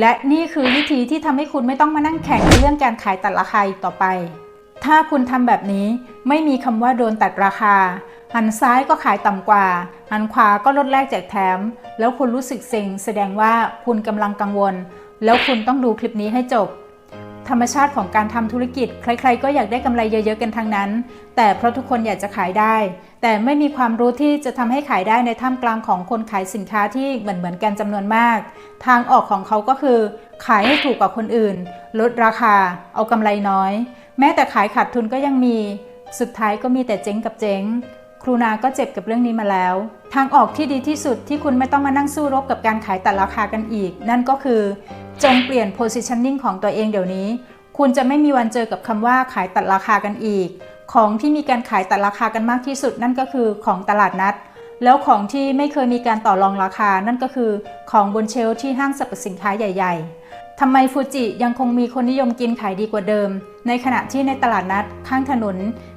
และนี่คือวิธีที่ทำให้คุณไม่ต้องมานั่งแข่งในเรื่องการขายตัดราคาอีกต่อไป ถ้าคุณทำแบบนี้ไม่มีคำว่าโดนตัดราคา หันซ้ายก็ขายต่ำกว่า หันขวาก็ลดแลกแจกแถม แล้วคุณรู้สึกเซ็งแสดงว่าคุณกำลังกังวล แล้วคุณต้องดูคลิปนี้ให้จบ ธรรมชาติของการทำธุรกิจ ใครๆ ก็อยากได้กำไรเยอะๆ กันทั้งนั้น แต่เพราะทุกคนอยากจะขายได้ แต่ไม่มีความรู้ที่จะทำให้ขายได้ในท่ามกลางของคนขายสินค้าที่เหมือนๆกันจำนวนมาก ทางออกของเขาก็คือ ขายให้ถูกกว่าคนอื่น ลดราคา เอากำไรน้อย แม้แต่ขายขาดทุนก็ยังมี สุดท้ายก็มีแต่เจ๊งกับเจ๊ง ครูนาก็เจ็บกับเรื่องนี้มาแล้ว ทางออกที่ดีที่สุดที่คุณไม่ต้องมานั่งสู้รบกับการขายแตัดราคากันอีก นั่นก็คือ จงเปลี่ยน positioning ของตัวเองเดี๋ยวนี้ คุณจะไม่มีวันเจอกับคำว่าขายตัดราคากันอีก ของที่มีการขายตัดราคากันมากที่สุด นั่นก็คือของตลาดนัด แล้วของที่ไม่เคยมีการต่อรองราคา นั่นก็คือของบนเชลที่ห้างสรรพสินค้าใหญ่ ๆทำไมฟูจิยังคงมีคนนิยมกินขายดีกว่าเดิม ในขณะที่ในตลาดนัดข้างถนน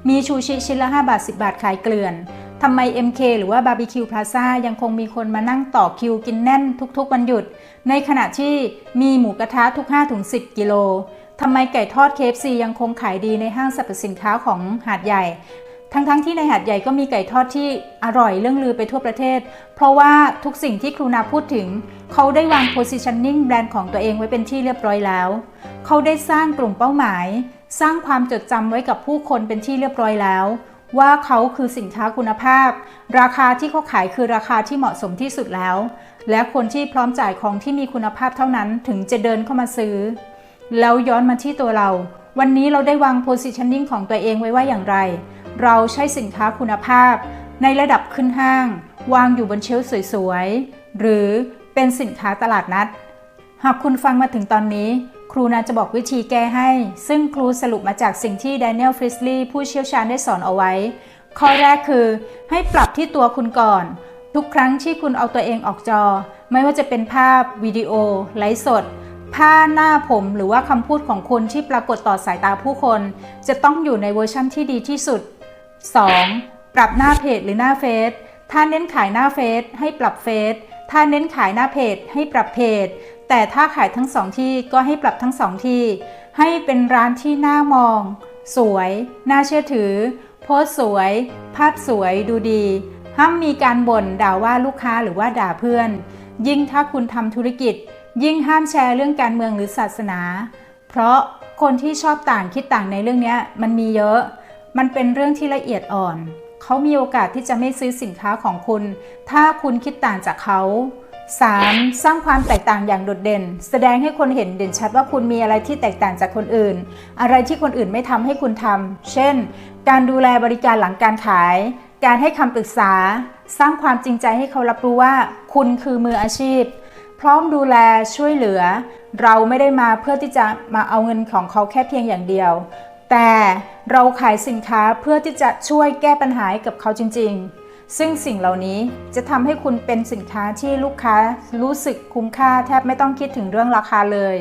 มีชูชิชิ้นละ 5 บาท 10 บาทขายเกลื่อนทำไม MK หรือว่าบาร์บีคิวพลาซ่ายังคงมีคนมานั่งต่อคิวกินแน่นทุกๆวันหยุด ในขณะที่มีหมูกระทะทุก 5-10 กิโลทำไมไก่ทอด KFC ยังคงขายดีในห้างสรรพสินค้าของหาดใหญ่ทั้งๆทที่ในหาดใหญ่ก็มีไก่ทอดที่อร่อยเรื่องลือไปทั่วประเทศ เพราะว่าทุกสิ่งที่ครูนาพูดถึง เขาได้วาง positioning แบรนด์ของตัวเองไว้เป็นที่เรียบร้อยแล้ว เขาได้สร้างกลุ่มเป้าหมาย สร้างความจดจำไว้กับผู้คนเป็นที่เรียบร้อยแล้ว ว่าเขาคือสินค้าคุณภาพ ราคาที่เขาขายคือราคาที่เหมาะสมที่สุดแล้ว และคนที่พร้อมจ่ายของที่มีคุณภาพเท่านั้นถึงจะเดินเข้ามาซื้อ แล้วย้อนมาที่ตัวเรา วันนี้เราได้วาง positioning ของตัวเองไว้ว่าอย่างไร เราใช้สินค้าคุณภาพ ในระดับขึ้นห้าง วางอยู่บนเชลฟ์สวยๆหรือเป็นสินค้าตลาดนัด หากคุณฟังมาถึงตอนนี้ รูนาจะบอกวิธีแก้ให้ ซึ่งครูสรุปมาจากสิ่งที่ Daniel f r i s l e y ผู้เชี่ยวชาญได้สอนเอาไว้ ข้อแรกคือ ให้ปรับที่ตัวคุณก่อน ทุกครั้งที่คุณเอาตัวเองออกจอ ไม่ว่าจะเป็นภาพ วิดีโอ ไลฟ์สด ผ้าหน้าผมหรือว่าคำพูดของคุณที่ปรากฏต่อสายตาผู้คน จะต้องอยู่ในเวอร์ชั่นที่ดีที่สุด 2. ปรับหน้าเพจหรือหน้าเฟซถ้าเน้นขายหน้าเฟซให้ปรับเฟซถ้าเน้นขายหน้าเพจให้ปรับเพจ แต่ถ้าขายทั้งสองที่ก็ให้ปรับทั้งสองที่ ให้เป็นร้านที่น่ามอง สวย น่าเชื่อถือ โพสสวย ภาพสวยดูดี ห้ามมีการบ่นด่าว่าลูกค้าหรือว่าด่าเพื่อน ยิ่งถ้าคุณทำธุรกิจ ยิ่งห้ามแชร์เรื่องการเมืองหรือศาสนา เพราะคนที่ชอบต่างคิดต่างในเรื่องนี้มันมีเยอะ มันเป็นเรื่องที่ละเอียดอ่อน เขามีโอกาสที่จะไม่ซื้อสินค้าของคุณ ถ้าคุณคิดต่างจากเขา 3. สร้างความแตกต่างอย่างโดดเด่น แสดงให้คนเห็นเด่นชัดว่าคุณมีอะไรที่แตกต่างจากคนอื่น อะไรที่คนอื่นไม่ทำให้คุณทำเช่น การดูแลบริการหลังการขาย การให้คำปรึกษา สร้างความจริงใจให้เขารับรู้ว่า คุณคือมืออาชีพ พร้อมดูแลช่วยเหลือ เราไม่ได้มาเพื่อที่จะมาเอาเงินของเขาแค่เพียงอย่างเดียว แต่เราขายสินค้าเพื่อที่จะช่วยแก้ปัญหาให้กับเขาจริง ๆ ซึ่งสิ่งเหล่านี้จะทำให้คุณเป็นสินค้าที่ลูกค้ารู้สึกคุ้มค่าแทบไม่ต้องคิดถึงเรื่องราคาเลย